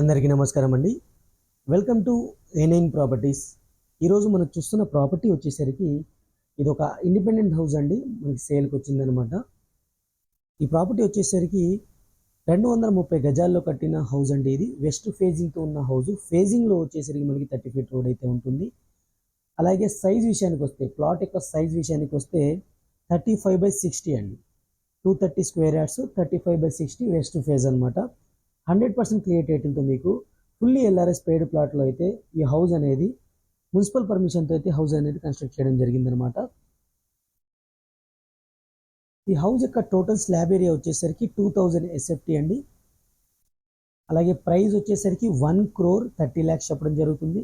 అందరికీ నమస్కారం అండి. వెల్కమ్ టు ఎనైన్ ప్రాపర్టీస్. ఈరోజు మనం చూస్తున్న ప్రాపర్టీ వచ్చేసరికి ఇది ఒక ఇండిపెండెంట్ హౌస్ అండి. మనకి సేల్కి వచ్చిందనమాట ఈ ప్రాపర్టీ వచ్చేసరికి రెండు వందల ముప్పై గజాల్లో కట్టిన హౌస్ అండి ఇది. వెస్ట్ ఫేజింగ్తో ఉన్న హౌస్ ఫేజింగ్లో వచ్చేసరికి మనకి థర్టీ ఫీట్ రోడ్ అయితే ఉంటుంది. అలాగే సైజ్ విషయానికి వస్తే ప్లాట్ యొక్క సైజ్ విషయానికి వస్తే థర్టీ ఫైవ్ బై సిక్స్టీ అండి. Two thirty square yards thirty five by sixty west phase అనమాట హండ్రెడ్ పర్సెంట్ క్లియర్ టైటిల్తో మీకు ఫుల్లీ ఎల్ఆర్ఎస్ పేడ్ ప్లాట్లో అయితే ఈ హౌస్ అనేది మున్సిపల్ పర్మిషన్తో అయితే హౌస్ అనేది కన్స్ట్రక్ట్ చేయడం జరిగిందనమాట ఈ హౌస్ యొక్క టోటల్ స్లాబ్ ఏరియా వచ్చేసరికి టూ థౌజండ్ ఎస్ఎఫ్టీ అండి. అలాగే ప్రైస్ వచ్చేసరికి వన్ క్రోర్ థర్టీ ల్యాక్స్ చెప్పడం జరుగుతుంది.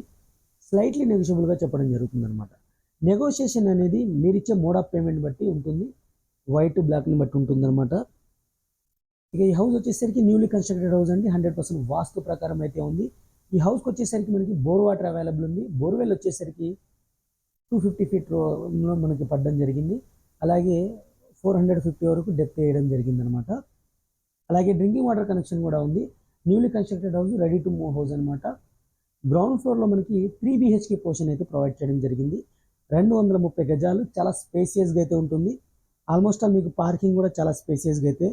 స్లైట్లీ నెగోషియబుల్గా చెప్పడం జరుగుతుంది అనమాట నెగోషియేషన్ అనేది మీరిచ్చే మోడ్ ఆఫ్ పేమెంట్ బట్టి ఉంటుంది. వైట్ బ్లాక్ని బట్టి ఉంటుంది అనమాట ఇక ఈ హౌస్ వచ్చేసరికి న్యూలీ కన్స్ట్రక్టెడ్ హౌస్ అండి. హండ్రెడ్ పర్సెంట్ వాస్తు ప్రకారం అయితే ఉంది. ఈ హౌస్కి వచ్చేసరికి మనకి బోర్ వాటర్ అవైలబుల్ ఉంది. బోర్వెల్ వచ్చేసరికి టూ ఫిఫ్టీ ఫీట్లో మనకి పడడం జరిగింది. అలాగే ఫోర్ హండ్రెడ్ ఫిఫ్టీ వరకు డెప్త్ వేయడం జరిగింది అనమాట అలాగే డ్రింకింగ్ వాటర్ కనెక్షన్ కూడా ఉంది. Newly constructed house ready to move house అనమాట. గ్రౌండ్ ఫ్లోర్లో మనకి త్రీ బీహెచ్కే పోర్షన్ అయితే ప్రొవైడ్ చేయడం జరిగింది. రెండు వందల ముప్పై గజాలు చాలా స్పేసియస్గా అయితే ఉంటుంది. ఆల్మోస్ట్ మీకు పార్కింగ్ కూడా చాలా స్పేసియస్గా అయితే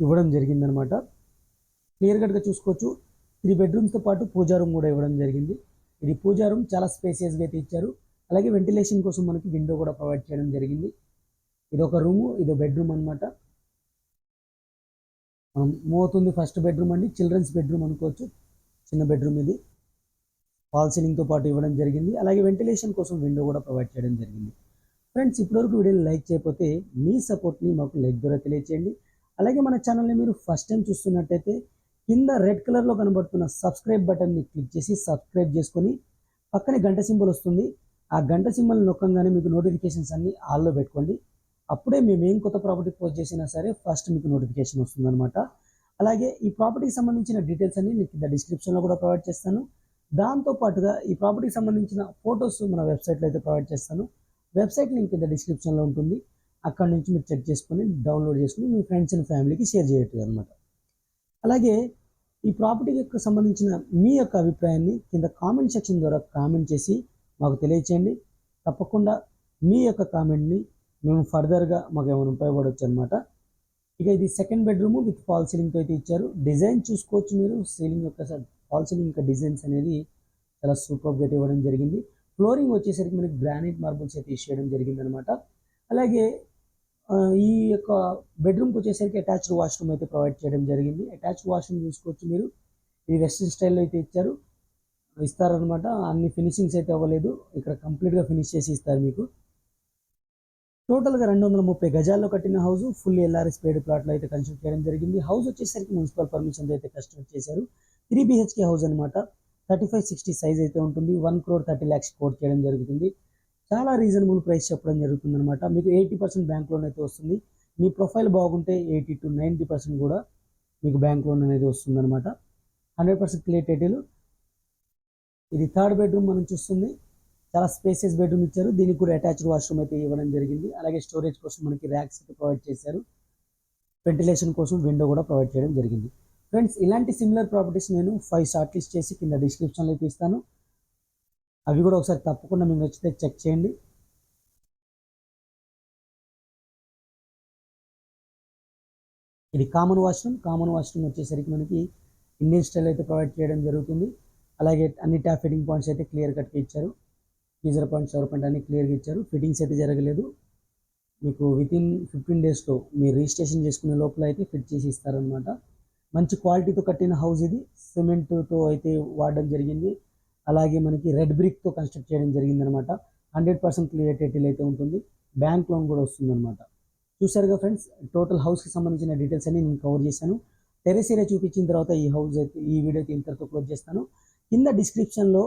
ఇవ్వడం జరిగిందనమాట. క్లియర్ కట్గా చూసుకోవచ్చు. త్రీ బెడ్రూమ్స్తో పాటు పూజా రూమ్ కూడా ఇవ్వడం జరిగింది. ఇది పూజా రూమ్ చాలా స్పేసియస్గా అయితే ఇచ్చారు. అలాగే వెంటిలేషన్ కోసం మనకి విండో కూడా ప్రొవైడ్ చేయడం జరిగింది. ఇది ఒక రూము ఇది బెడ్రూమ్ అనమాట మూవ్ మోతుంది ఫస్ట్ బెడ్రూమ్ అండి. చిల్డ్రన్స్ బెడ్రూమ్ అనుకోవచ్చు. చిన్న బెడ్రూమ్ ఇది. ఫాల్ సీలింగ్తో పాటు ఇవ్వడం జరిగింది. అలాగే వెంటిలేషన్ కోసం విండో కూడా ప్రొవైడ్ చేయడం జరిగింది. ఫ్రెండ్స్ ఇప్పటివరకు వీడియోని లైక్ చేయకపోతే మీ సపోర్ట్ని మాకు లైక్ ద్వారా తెలియచేయండి. అలాగే మన ఛానల్ని మీరు ఫస్ట్ టైం చూస్తున్నట్టయితే కింద రెడ్ కలర్లో కనబడుతున్న సబ్స్క్రైబ్ బటన్ని క్లిక్ చేసి సబ్స్క్రైబ్ చేసుకొని పక్కనే గంట సింబల్ వస్తుంది. ఆ గంట సింబల్ నొక్కంగానే మీకు నోటిఫికేషన్స్ అన్నీ ఆల్లో పెట్టుకోండి. అప్పుడే మేము ఏం కొత్త ప్రాపర్టీ పోస్ట్ చేసినా సరే ఫస్ట్ మీకు నోటిఫికేషన్ వస్తుందన్నమాట. అలాగే ఈ ప్రాపర్టీకి సంబంధించిన డీటెయిల్స్ అన్ని నేను కింద డిస్క్రిప్షన్లో కూడా ప్రొవైడ్ చేస్తాను. దాంతో పాటుగా ఈ ప్రాపర్టీకి సంబంధించిన ఫొటోస్ మన వెబ్సైట్లో అయితే ప్రొవైడ్ చేస్తాను. వెబ్సైట్ లింక్ కింద డిస్క్రిప్షన్లో ఉంటుంది. అక్కడ నుంచి మీరు చెక్ చేసుకొని డౌన్లోడ్ చేసుకుని మీ ఫ్రెండ్స్ అండ్ ఫ్యామిలీకి షేర్ చేయట్లేదు అనమాట అలాగే ఈ ప్రాపర్టీ యొక్క సంబంధించిన మీ యొక్క అభిప్రాయాన్ని కింద కామెంట్ సెక్షన్ ద్వారా కామెంట్ చేసి మాకు తెలియచేయండి. తప్పకుండా మీ యొక్క కామెంట్ని మేము ఫర్దర్గా మాకు ఏమైనా ఉపయోగపడవచ్చు అనమాట ఇక ఇది సెకండ్ బెడ్రూమ్ విత్ ఫాల్ సీలింగ్తో అయితే ఇచ్చారు. డిజైన్ చూసుకోవచ్చు మీరు. సీలింగ్ యొక్క ఫాల్ సీలింగ్ యొక్క డిజైన్స్ అనేది చాలా సూపర్గా ఇవ్వడం జరిగింది. ఫ్లోరింగ్ వచ్చేసరికి మనకి గ్రానైట్ మార్బుల్స్ అయితే ఇచ్చేయడం జరిగింది అనమాట అలాగే ఈ యొక్క బెడ్రూమ్కి వచ్చేసరికి అటాచ్డ్ వాష్రూమ్ అయితే ప్రొవైడ్ చేయడం జరిగింది. అటాచ్డ్ వాష్రూమ్ చూసుకోవచ్చు మీరు. ఇది వెస్ట్రన్ స్టైల్లో అయితే ఇచ్చారు. ఇస్తారనమాట అన్ని ఫినిషింగ్స్ అయితే అవ్వలేదు. ఇక్కడ కంప్లీట్గా ఫినిష్ చేసి ఇస్తారు మీకు. టోటల్గా రెండు వందల ముప్పై గజాల్లో కట్టిన హౌస్ ఫుల్ ఎల్ఆర్ఎస్ పేడ్ ప్లాట్లో అయితే కన్స్ట్రక్ట్ చేయడం జరిగింది. హౌస్ వచ్చేసరికి మున్సిపల్ పర్మిషన్ అయితే కన్స్ట్రక్ట్ చేశారు. త్రీ బిహెచ్కే హౌస్ అనమాట థర్టీ ఫైవ్ సిక్స్టీ సైజ్ అయితే ఉంటుంది. One crore thirty lakhs quote చేయడం జరుగుతుంది. చాలా రీజనబుల్ ప్రైస్ చెప్పడం జరుగుతుంది అనమాట మీకు ఎయిటీ పర్సెంట్ బ్యాంక్ లోన్ అయితే వస్తుంది. మీ ప్రొఫైల్ బాగుంటే ఎయిటీ టు నైంటీ పర్సెంట్ కూడా మీకు బ్యాంక్ లోన్ అనేది వస్తుంది అనమాట హండ్రెడ్ పర్సెంట్ క్లియర్ టైటిల్ ఇది థర్డ్ బెడ్రూమ్ మనం చూస్తుంది. చాలా స్పేసియస్ బెడ్రూమ్ ఇచ్చారు. దీనికి కూడా అటాచ్డ్ వాష్రూమ్ అయితే ఇవ్వడం జరిగింది. అలాగే స్టోరేజ్ కోసం మనకి ర్యాక్స్ అయితే ప్రొవైడ్ చేశారు. వెంటిలేషన్ కోసం విండో కూడా ప్రొవైడ్ చేయడం జరిగింది. ఫ్రెండ్స్ ఇలాంటి సిమిలర్ ప్రాపర్టీస్ నేను ఫైవ్ షార్ట్ లిస్ట్ చేసి కింద డిస్క్రిప్షన్లో ఇస్తాను. అవి కూడా ఒకసారి తప్పకుండా మీకు నచ్చితే చెక్ చేయండి. ఇది కామన్ వాష్రూమ్. కామన్ వాష్రూమ్ వచ్చేసరికి మనకి ఇండియన్ స్టైల్ అయితే ప్రొవైడ్ చేయడం జరుగుతుంది. అలాగే అన్ని ట్యాప్ ఫిట్టింగ్ పాయింట్స్ అయితే క్లియర్ కట్గా ఇచ్చారు. గీజర్ పాయింట్ షవర్ పాయింట్ అన్ని క్లియర్గా ఇచ్చారు. ఫిట్టింగ్స్ అయితే జరగలేదు. మీకు వితిన్ ఫిఫ్టీన్ డేస్లో మీరు రిజిస్ట్రేషన్ చేసుకునే లోపల అయితే ఫిట్ చేసి ఇస్తారనమాట మంచి క్వాలిటీతో కట్టిన హౌస్ ఇది. సిమెంట్తో అయితే వాడడం జరిగింది. అలాగే మనకి రెడ్ బ్రిక్తో కన్స్ట్రక్ట్ చేయడం జరిగిందనమాట. హండ్రెడ్ పర్సెంట్ క్లియర్ అయితే ఉంటుంది. బ్యాంక్ లోన్ కూడా వస్తుందన్నమాట చూసారుగా ఫ్రెండ్స్ టోటల్ హౌస్కి సంబంధించిన డీటెయిల్స్ అన్ని నేను కవర్ చేశాను. టెరెస్ ఏరియా చూపించిన తర్వాత ఈ హౌస్ అయితే ఈ వీడియో అయితే ఇంతతో క్లోజ్ చేస్తాను. కింద డిస్క్రిప్షన్లో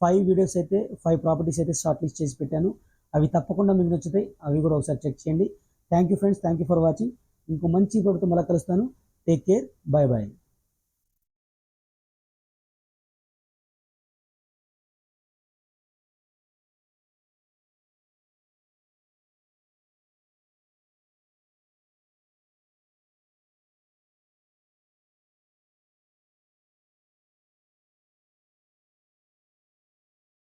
ఫైవ్ వీడియోస్ అయితే ఫైవ్ ప్రాపర్టీస్ అయితే షార్ట్ లిస్ట్ చేసి పెట్టాను. అవి తప్పకుండా మీకు నచ్చుతాయి. అవి కూడా ఒకసారి చెక్ చేయండి. Thank you friends thank you for watching ఇంకో మంచి ప్రభుత్వం మళ్ళీ కలుస్తాను. Take care bye bye